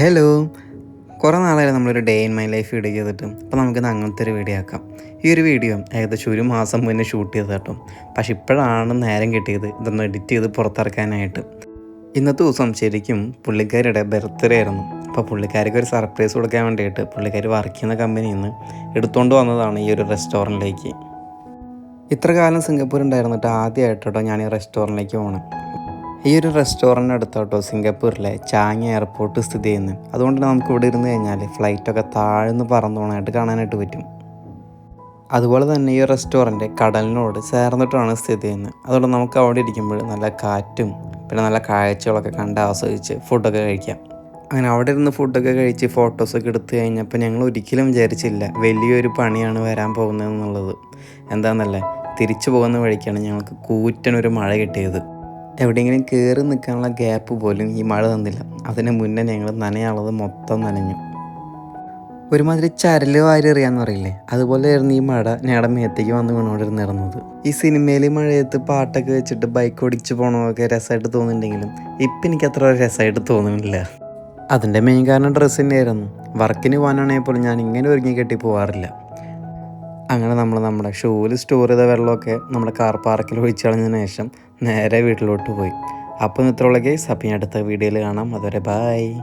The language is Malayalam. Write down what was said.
ഹലോ കുറേ നാളായി നമ്മളൊരു day in my life video ചെയ്തിട്ട്. അപ്പോൾ നമുക്കിന്ന് അങ്ങനത്തെ ഒരു വീഡിയോ ആക്കാം. ഈ ഒരു വീഡിയോ ഏകദേശം ഒരു മാസം മുന്നേ ഷൂട്ട് ചെയ്ത് കേട്ടോ. പക്ഷെ ഇപ്പോഴാണ് നേരം കിട്ടിയത്. ഇതൊന്ന് എഡിറ്റ് ചെയ്ത് പുറത്തിറക്കാനായിട്ട്. ഇന്നത്തെ ദിവസം ശരിക്കും പുള്ളിക്കാരിയുടെ ബർത്ത്ഡേ ആയിരുന്നു. അപ്പോൾ പുള്ളിക്കാരിക്ക് ഒരു സർപ്രൈസ് കൊടുക്കാൻ വേണ്ടിയിട്ട് പുള്ളിക്കാരി വർക്ക് ചെയ്യുന്ന കമ്പനിയിൽ നിന്ന് എടുത്തുകൊണ്ട് വന്നതാണ് ഈ ഒരു റെസ്റ്റോറന്റിലേക്ക് ഇത്ര കാലം സിംഗപ്പൂർ ഉണ്ടായിരുന്നിട്ട് ആദ്യമായിട്ട് കേട്ടോ ഞാൻ ഈ റെസ്റ്റോറന്റിലേക്ക് പോകണം ഈ ഒരു റെസ്റ്റോറന്റ് അടുത്തോട്ടോ സിംഗപ്പൂരിലെ ചാങ് എയർപോർട്ട് സ്ഥിതി ചെയ്യുന്നത്. അതുകൊണ്ട് നമുക്ക് ഇവിടെ ഇരുന്ന് കഴിഞ്ഞാൽ ഫ്ലൈറ്റൊക്കെ താഴ്ന്ന് പറന്നു പോകണമായിട്ട് കാണാനായിട്ട് പറ്റും. അതുപോലെ തന്നെ ഈ റെസ്റ്റോറന്റ് കടലിനോട് ചേർന്നിട്ടാണ് സ്ഥിതി ചെയ്യുന്നത്. അതുകൊണ്ട് നമുക്ക് അവിടെ ഇരിക്കുമ്പോൾ നല്ല കാറ്റും പിന്നെ നല്ല കാഴ്ചകളൊക്കെ കണ്ട് ആസ്വദിച്ച് ഫുഡൊക്കെ കഴിക്കാം. അങ്ങനെ അവിടെ ഇരുന്ന് ഫുഡൊക്കെ കഴിച്ച് ഫോട്ടോസൊക്കെ എടുത്തു കഴിഞ്ഞപ്പോൾ ഞങ്ങൾ ഒരിക്കലും വിചാരിച്ചില്ല വലിയൊരു പണിയാണ് വരാൻ പോകുന്നത് എന്നുള്ളത് എന്താണെന്നല്ലേ തിരിച്ചു പോകുന്ന വഴിക്കാണ് ഞങ്ങൾക്ക് കൂറ്റനൊരു മഴ കിട്ടിയത്. എവിടെയെങ്കിലും കയറി നിൽക്കാനുള്ള ഗ്യാപ്പ് പോലും ഈ മഴ തന്നില്ല. അതിന് മുന്നേ ഞങ്ങൾ നനയാളത് മൊത്തം നനഞ്ഞു. ഒരുമാതിരി ചരൽ വാരി എറിയാന്ന് പറയില്ലേ? അതുപോലെയായിരുന്നു ഈ മഴ ഞങ്ങളുടെ മേത്തേക്ക് വന്ന് വീണുകൊണ്ടിരുന്നിരുന്നത് ഈ സിനിമയിൽ മഴയത്ത് പാട്ടൊക്കെ വെച്ചിട്ട് ബൈക്ക് ഓടിച്ച് പോകണമൊക്കെ രസമായിട്ട് തോന്നുന്നുണ്ടെങ്കിലും ഇപ്പം എനിക്ക് അത്ര രസമായിട്ട് തോന്നുന്നില്ല. അതിന്റെ മെയിൻ കാരണം ഡ്രസ്സ് തന്നെയായിരുന്നു. വർക്കിന് പോകാനാണെങ്കിൽ പോലും ഞാൻ ഇങ്ങനെ ഒരുങ്ങി കെട്ടി പോകാറില്ല അങ്ങനെ നമ്മൾ നമ്മുടെ ഷൂവിൽ സ്റ്റോർ ചെയ്ത വെള്ളമൊക്കെ നമ്മുടെ കാർ പാർക്കിൽ ഒഴിച്ചു കളഞ്ഞതിന് ശേഷം നേരെ വീട്ടിലോട്ട് പോയി. അപ്പം ഇത്രയുള്ള കേസ് അപ്പം അടുത്ത വീഡിയോയിൽ കാണാം. അതുവരെ ബായ്